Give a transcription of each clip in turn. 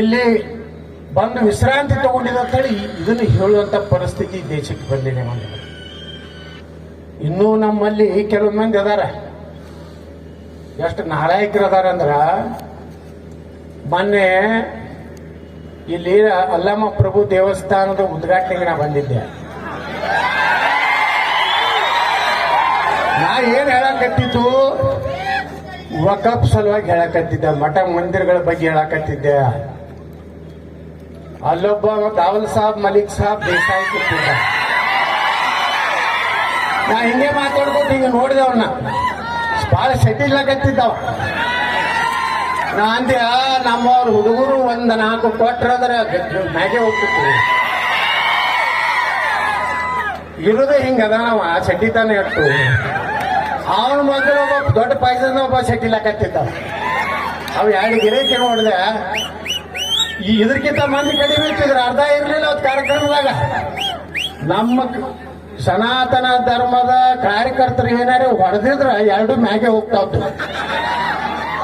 ಇಲ್ಲಿ ಬಂದು ವಿಶ್ರಾಂತಿ ತಗೊಂಡಿದ ತಳಿ ಇದನ್ನು ಹೇಳುವಂತ ಪರಿಸ್ಥಿತಿ ದೇಶಕ್ಕೆ ಬಂದಿದೆ ಮಂದಿ ಇನ್ನೂ ನಮ್ಮಲ್ಲಿ ಕೆಲವು ಮಂದಿ ಅದಾರ. ಎಷ್ಟು ನಾಲಾಯಕರು ಅದಾರ ಅಂದ್ರ ಮೊನ್ನೆ ಇಲ್ಲಿ ಅಲ್ಲಮ್ಮ ಪ್ರಭು ದೇವಸ್ಥಾನದ ಉದ್ಘಾಟನೆಗೆ ನಾ ಬಂದಿದ್ದೆ. ನಾ ಏನ್ ಹೇಳಕತ್ತಿತ್ತು ವಕಪ್ ಸಲುವಾಗಿ ಹೇಳಕತ್ತಿದ್ದೆ, ಮಠ ಮಂದಿರಗಳ ಬಗ್ಗೆ ಹೇಳಕತ್ತಿದ್ದೆ. ಅಲ್ಲೊಬ್ಬ ದಾವಲ್ ಸಾಬ್, ಮಲಿಕ್ ಸಾಬ್, ದೇಸಾಯಿ ಕೂತಿದ್ದ ನಾ ಹಿಂಗೆ ಮಾತಾಡ್ಕೊಂಡು ಹಿಂಗೆ ಬಹಳ ಭಾಳ ಸೆಟಿಲ್ಲಾಗತ್ತಿದ್ದವ ನಾ ಅಂದೆ ನಮ್ಮವ್ರ ಹುಡುಗರು ಒಂದ್ ನಾಲ್ಕು ಕೊಟ್ರದ್ರೆ ಮ್ಯಾಗೆ ಹೋಗ್ತಿತ್ತು. ಇರೋದೇ ಹಿಂಗ ಅದಾನವ ಸೆಟ್ಟಿತಾನೆ ಇಟ್ಟು ಅವನ ಮೊದಲು ಒಬ್ಬ ದೊಡ್ಡ ಪಾಯ್ಸನ್ ಒಬ್ಬ ಸೆಟ್ಟಿಲಾಕತ್ತಿದ್ದ ಅವ್ ಎರಡು ಗಿರೈತಿ ನೋಡಿದೆ ಈ ಇದಕ್ಕಿಂತ ಮಂದಿ ಕಡಿಮೆ ಇಟ್ಟಿದ್ರು ಅರ್ಧ ಇರಲಿಲ್ಲ ಅವತ್ತು ಕಾರ್ಯಕ್ರಮದಾಗ. ನಮ್ಮ ಸನಾತನ ಧರ್ಮದ ಕಾರ್ಯಕರ್ತರು ಏನಾರು ಹೊಡೆದಿದ್ರ ಎರಡು ಮ್ಯಾಗೆ ಹೋಗ್ತಾವ್ತು.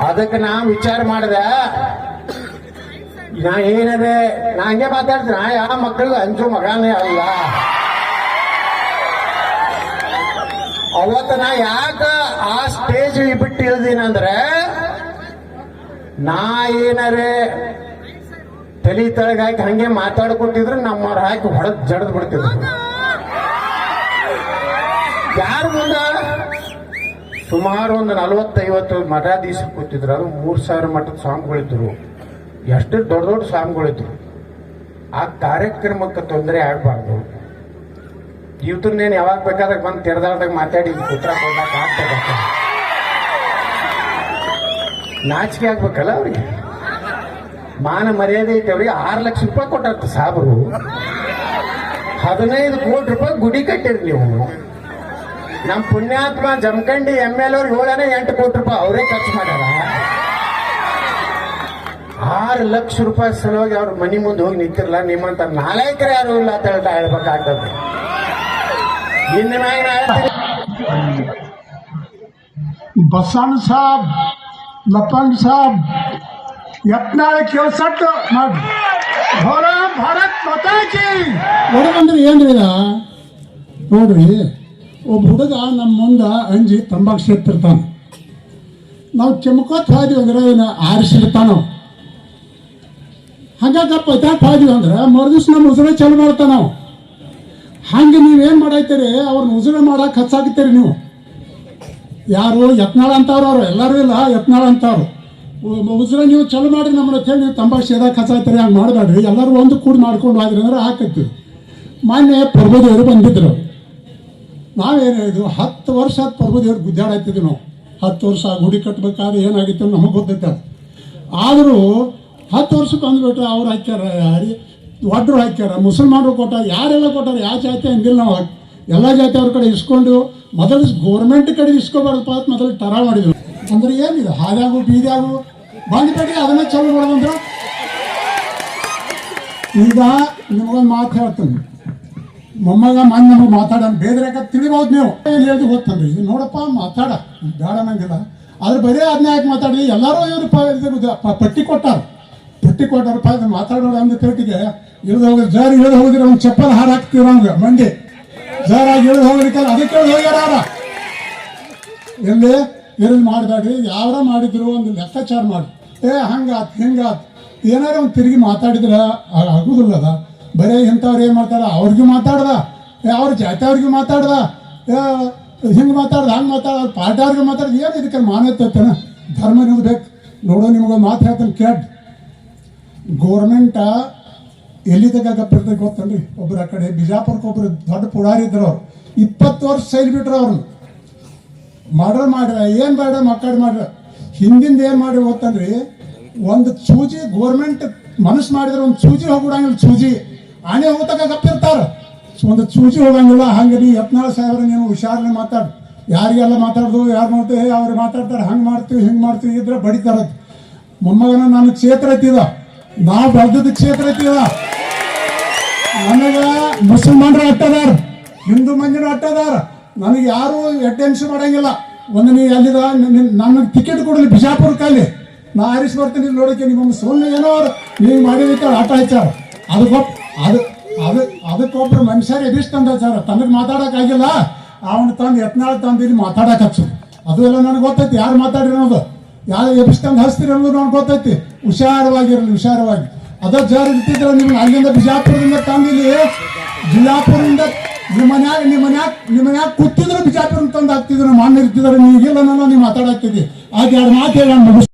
ಅದಕ್ಕೆ ನಾ ವಿಚಾರ ಮಾಡಿದೆ. ನಾ ಏನದೆ? ನಾ ಹಂಗೆ ಮಾತಾಡ್ತೀನಿ. ನಾ ಯಾವ ಮಕ್ಕಳಿಗೆ ಹಂಚು ಮಗನೇ ಅಲ್ಲ. ಅವತ್ತು ನಾ ಯಾಕ ಆ ಸ್ಟೇಜ್ ಬಿಟ್ಟು ಇಳ್ದೀನಂದ್ರೆ ನಾ ಏನರೇ ತಲೆ ತಳಗ ಹಾಕಿ ಹಂಗೆ ಮಾತಾಡ್ಕೊಟ್ಟಿದ್ರೆ ನಮ್ಮವ್ರ ಹಾಕಿ ಹೊಡೆದ್ ಜಡದ್ ಬಿಡ್ತಿದ್ರು. ಯಾರು ಮುಂದ ಸುಮಾರು ಒಂದು ನಲವತ್ತೈವತ್ತು ಮಠಾಧೀಶ ಕೂತಿದ್ರು. ಅದು ಮೂರು ಸಾವಿರ ಮಠದ ಸ್ವಾಮಿಗಳಿದ್ರು. ಎಷ್ಟು ದೊಡ್ಡ ದೊಡ್ಡ ಸ್ವಾಮಿಗಳಿದ್ರು. ಆ ಕಾರ್ಯಕ್ರಮಕ್ಕೆ ತೊಂದರೆ ಆಗ್ಬಾರ್ದು. ಇವತ್ತನ್ನೇನು ಯಾವಾಗ ಬೇಕಾದಾಗ ಬಂದು ತೆರೆದಾಡ್ದಾಗ ಮಾತಾಡಿ ಉತ್ತರ ಕೊಡಕ್ಕೆ ಆಗ್ತದೆ ನಾಚಿಕೆ ಆಗ್ಬೇಕಲ್ಲ ಅವ್ರಿಗೆ? ಮಾನ ಮರ್ಯಾದೆ ಐತೆ ಅವ್ರಿಗೆ ಆರು ಲಕ್ಷ ರೂಪಾಯಿ ಕೊಟ್ಟಾರ ಸಾಬರು. ಹದಿನೈದು ಕೋಟಿ ರೂಪಾಯಿ ಗುಡಿ ಕಟ್ಟಿರಿ ನೀವು. ನಮ್ಮ ಪುಣ್ಯಾತ್ಮ ಜಮಖಂಡಿ ಎಂ ಎಲ್ ಅವ್ರಿಗೆ ಏಳನೇ ಎಂಟು ಕೋಟಿ ರೂಪಾಯಿ ಅವರೇ ಖರ್ಚು ಮಾಡ್ಯಾರ. ಆರು ಲಕ್ಷ ರೂಪಾಯಿ ಸಲುವಾಗಿ ಅವ್ರ ಮನಿ ಮುಂದೆ ಹೋಗಿ ನಿಂತಿರಲ್ಲ ನಿಮ್ಮಂತ ನಾಲ್ಕರ ಯಾರು ಇಲ್ಲ ಅಂತ ಹೇಳ್ತಾ ಹೇಳ್ಬೇಕಾಗ್ತದೆ. ಇನ್ನು ಮ್ಯಾಗ ಸಾಬ್, ಲಪ್ಪಣ್ಣ ಸಾಬ್. ಯತ್ನಾಳ ಕೇಳ್ಸಟ್ಟು ಮಾಡಿ ಹೊರ ಭಾರತ್ ಏನ್ರಿ ನೋಡ್ರಿ, ಒಬ್ಬ ಹುಡುಗ ನಮ್ಮ ಮುಂದೆ ಅಂಜಿ ತಂಬಾಕು ಸೇರ್ತಿರ್ತಾನೆ. ನಾವು ಕೆಮ್ಕೋತ್ ಹಾಗೆ ಅಂದ್ರೆ ಏನು ಆರಿಸಿರ್ತಾನ ಹಂಗಾಗಪ್ಪ ಪೈತಾಕ್ ಹೋದ್ವಿ ಅಂದ್ರೆ ಮರುದಿವ್ಸ ನಮ್ಮ ಉಸಿರೇ ಚಾಲು ಮಾಡ್ತಾನ ನಾವು. ಹಂಗೆ ನೀವೇನು ಮಾಡಾಯ್ತೀರಿ? ಅವ್ರನ್ನ ಉಸಿರು ಮಾಡಕ್ಕೆ ಹಚ್ಚಾಕತ್ತೀರಿ ನೀವು. ಯಾರು? ಯತ್ನಾಳ ಅಂತವ್ರು ಅವರು. ಎಲ್ಲರೂ ಇಲ್ಲ, ಯತ್ನಾಳ ಅಂತವ್ರು. ಉಸಿರ ನೀವು ಚಲೋ ಮಾಡ್ರಿ, ನಮ್ಮನ್ನ ಕೇಳಿ, ನೀವು ತಂಬಾಕು ಕಸ ಹಚ್ಚಾಯ್ತಾರೆ ಹಂಗೆ ಮಾಡಬೇಡ್ರಿ. ಎಲ್ಲರೂ ಒಂದು ಕೂಡಿ ಮಾಡ್ಕೊಂಡು ಹೋದ್ರಿ ಅಂದ್ರೆ ಹಾಕತ್ತೀವಿ ಮೊನ್ನೆ ಪ್ರಭುದೇವರು ಬಂದಿದ್ರು. ನಾವೇನು ಹೇಳಿದ್ವು, ಹತ್ತು ವರ್ಷ ಹತ್ತು ಪ್ರಭುದೇವ್ರು ಗುದ್ದಾಡಾಯ್ತಿದ್ವಿ ನಾವು. ಹತ್ತು ವರ್ಷ ಗುಡಿ ಕಟ್ಟಬೇಕಾದ್ರೆ ಏನಾಗಿತ್ತು ನಮಗೆ ಗೊತ್ತೈತೆ ಆದರೂ ಹತ್ತು ವರ್ಷಕ್ಕೆ ಬಂದುಬಿಟ್ರೆ ಅವ್ರು ಹಾಕ್ಯಾರ, ಯಾರಿ ಒಡ್ರು ಹಾಕ್ಯಾರ, ಮುಸಲ್ಮಾನರು ಕೊಟ್ಟಾರ, ಯಾರೆಲ್ಲ ಕೊಟ್ಟಾರ ಯಾವ ಜಾತಿ ಅಂದಿಲ್ಲ ನಾವು. ಎಲ್ಲ ಜಾತಿ ಅವ್ರ ಕಡೆ ಇಸ್ಕೊಂಡು ಮೊದಲು ಗೌರ್ಮೆಂಟ್ ಕಡೆ ಇಸ್ಕೋಬಾರ್ದಪ್ಪ ಅಂತ ಮೊದಲು ಟರಾ ಮಾಡಿದ್ರು. ಅಂದ್ರೆ ಏನಿದೆ? ಹಾದ್ಯಾಗು ಬೀದ್ಯಾಗು ಬಂದ್ಬಿಟ್ಟಿ ಅದನ್ನ ಚಲೋ ಮಾಡೋದಂದ್ರೆ ಈಗ ನಿಮಗೊಂದು ಮಾತು ಹೇಳ್ತೀನಿ. ಮೊಮ್ಮಗ ಮನ್ ನಮಗೆ ಮಾತಾಡ ಬೇದ್ರಾಗ ತಿಳಿಬಹುದು ನೀವು. ಏನು ಹೇಳಿದ್ ಗೊತ್ತಂದ್ರೆ ಇದು ನೋಡಪ್ಪ, ಮಾತಾಡ. ಬೇಡ ನಂಗಿಲ್ಲ. ಆದ್ರೆ ಬರೀ ಅದನ್ನ ಯಾಕೆ ಮಾತಾಡಿ? ಎಲ್ಲರೂ ಇವರು ಪಟ್ಟಿ ಕೊಟ್ಟಾರ. ಪಟ್ಟಿ ಕೊಟ್ಟಾರಪ್ಪ ಅದನ್ನ ಮಾತಾಡೋರು ಅಂದ ತಿಳ್ಕಿಗೆ ಇಳಿದು ಹೋಗಿ ಜರ್ ಇಳಿದು ಹೋಗಿದ್ರೆ ಅವ್ನು ಚಪ್ಪಲ್ ಹಾರ ಹಾಕ್ತಿರ ಅವ್ನಿಗೆ ಮಂಡಿ. ಜರಾಗಿ ಇಳಿದು ಹೋಗ್ಲಿಕ್ಕೆ ಅದಕ್ಕೆ ಹೋಗ್ಯಾರ. ಎಲ್ಲಿ? ಇರಲ್ ಮಾಡಬೇಡ್ರಿ ಯಾರ ಮಾಡಿದ್ರು ಒಂದು ಲೆಕ್ಕಾಚಾರ ಮಾಡಿ. ಏ, ಹಂಗಾತ್, ಹಿಂಗಾತ್. ಏನಾರ ಒಂದು ತಿರುಗಿ ಮಾತಾಡಿದ್ರೆ ಅದ ಬರೀ ಇಂಥವ್ರು ಏನು ಮಾಡ್ತಾರ? ಅವ್ರಿಗೂ ಮಾತಾಡ್ದ. ಅವ್ರ ಜಾತಿ ಅವ್ರಿಗೂ ಮಾತಾಡ್ದ. ಹಿಂಗೆ ಮಾತಾಡ್ದ, ಹಂಗೆ ಮಾತಾಡ ಅವ್ರ ಪಾರ್ಟಿ ಅವ್ರಿಗೆ ಮಾತಾಡ್ದ. ಏನು ಇದಕ್ಕೆ ಮಾನ್ಯತೆನ ಧರ್ಮ ನಿಮ್ಗೆ ಬೇಕು. ನೋಡೋ, ನಿಮ್ಗೆ ಮಾತು ಹೇಳ್ತಾನೆ, ಕೇಳ್. ಗೋರ್ಮೆಂಟ ಎಲ್ಲಿ ತಗ ಗೊತ್ತಲ್ರಿ ಆ ಕಡೆ ಬಿಜಾಪುರಕ್ಕೆ ಒಬ್ರು ದೊಡ್ಡ ಪುಡಾರಿ ಇದ್ರು ಅವ್ರು. ಇಪ್ಪತ್ತು ವರ್ಷ ಸೈಲ್ ಬಿಟ್ರು ಅವ್ರನ್ನ. ಮರ್ಡರ್ ಮಾಡ್ರ ಏನ್ ಬೇಡ, ಮಕ್ಕಳು ಮಾಡ್ರ ಹಿಂದಿಂದ ಏನ್ ಮಾಡಿ ಗೊತ್ತನ್ರಿ ಒಂದು ಸೂಜಿ ಗೋರ್ಮೆಂಟ್ ಮನಸ್ಸು ಮಾಡಿದ್ರೆ ಒಂದು ಸೂಜಿ ಹೋಗ್ಬಿಡಂಗಿಲ್ಲ, ಸೂಜಿ. ಆನೆ ಹೋಗ್ತಕ್ಕ ಗಪ್ಪಿರ್ತಾರ. ಒಂದು ಸೂಜಿ ಹೋಗಂಗಿಲ್ಲ ಹಂಗೆ ನೀ ಯತ್ನಾಳ್ ಸಾಹೇಬ್ರ, ನೀವು ಹುಷಾರನೆ ಮಾತಾಡ್. ಯಾರಿಗೆಲ್ಲ ಮಾತಾಡ್ದು, ಯಾರು ಮಾಡ್ತೀವಿ ಅವ್ರು ಮಾತಾಡ್ತಾರೆ, ಹಂಗೆ ಮಾಡ್ತೀವಿ, ಹಿಂಗೆ ಮಾಡ್ತೀವಿ, ಇದ್ರೆ ಬಡಿತಾರ ಮೊಮ್ಮಗನ ನಾನು ಕ್ಷೇತ್ರ ಐತಿದ. ನಾ ಬೆಳೆದ ಕ್ಷೇತ್ರ ಐತಿದ. ನನಗ ಮುಸಲ್ಮಾನರು ಅಟ್ಟದಾರ, ಹಿಂದೂ ಮಂದಿನ ಅಟ್ಟದಾರ. ನನಗೆ ಯಾರು ಅಟೆನ್ಷನ್ ಮಾಡಂಗಿಲ್ಲ. ಒಂದು ನೀವು ಅಲ್ಲಿದ ನನಗೆ ಟಿಕೆಟ್ ಕೊಡಲಿ ಬಿಜಾಪುರಕ್ಕೆ ಅಲ್ಲಿ ನಾ ಆರಿಸಿ ಬರ್ತೀನಿ ನೋಡೋಕೆ ನಿಮ್ಮೊಮ್ಮೆ ಸುಮ್ಮನೆ ಏನೋ ಅವ್ರು. ನೀವು ಮಾಡಿದಕ್ಕೆ ಆಟ ಹಚ್ಚಾರ ಅದಕ್ಕೊಬ್ಬ ಅದು ಅದು ಅದಕ್ಕೊಬ್ರು ಮನುಷ್ಯರು ಎದಿಷ್ಟು ತಂದ ತಂದ್ರೆ ತನಗೆ ಮಾತಾಡೋಕ್ಕಾಗಿಲ್ಲ ಅವನು ತಂದು ಎತ್ನಾಳ್ ತಂದು ಇಲ್ಲಿ ಮಾತಾಡಕ್ಕೆ ಹಚ್ಚು. ಅದು ಎಲ್ಲ ನನಗೆ ಗೊತ್ತೈತಿ. ಯಾರು ಮಾತಾಡಿರಿ ಅನ್ನೋದು? ಯಾರು ಎಬ್ಬಿಸ್ತಂದು ಹಚ್ತೀರಿ ಅನ್ನೋದು ನನಗೆ ಗೊತ್ತೈತಿ. ಹುಷಾರವಾಗಿರಲಿ, ಹುಷಾರವಾಗಿ. ಅದ ಜಾರಿ ಇರ್ತಿದ್ರೆ ನಿಮ್ಗೆ ಅಲ್ಲಿಂದ ಬಿಜಾಪುರದಿಂದ ತಂದಿಲ್ಲಿ, ಬಿಜಾಪುರದಿಂದ ನಿಮ್ಮ ಮನ್ಯಾಗ ನಿಮ್ಮ ಮನ್ಯಾಗ ಕೂತಿದ್ರು ಬಿಜಾಪುರ ತಂದು ಹಾಕ್ತಿದ್ರು ಮಾನ್ಯ ಇರ್ತಿದ್ರು ನೀವು ಇಲ್ಲ ನಾನು ನೀವು ಮಾತಾಡಕ್ತಿದ್ದಿ ಆಗ ಎರಡು ಮಾತು ಹೇಳಿ ನಾನು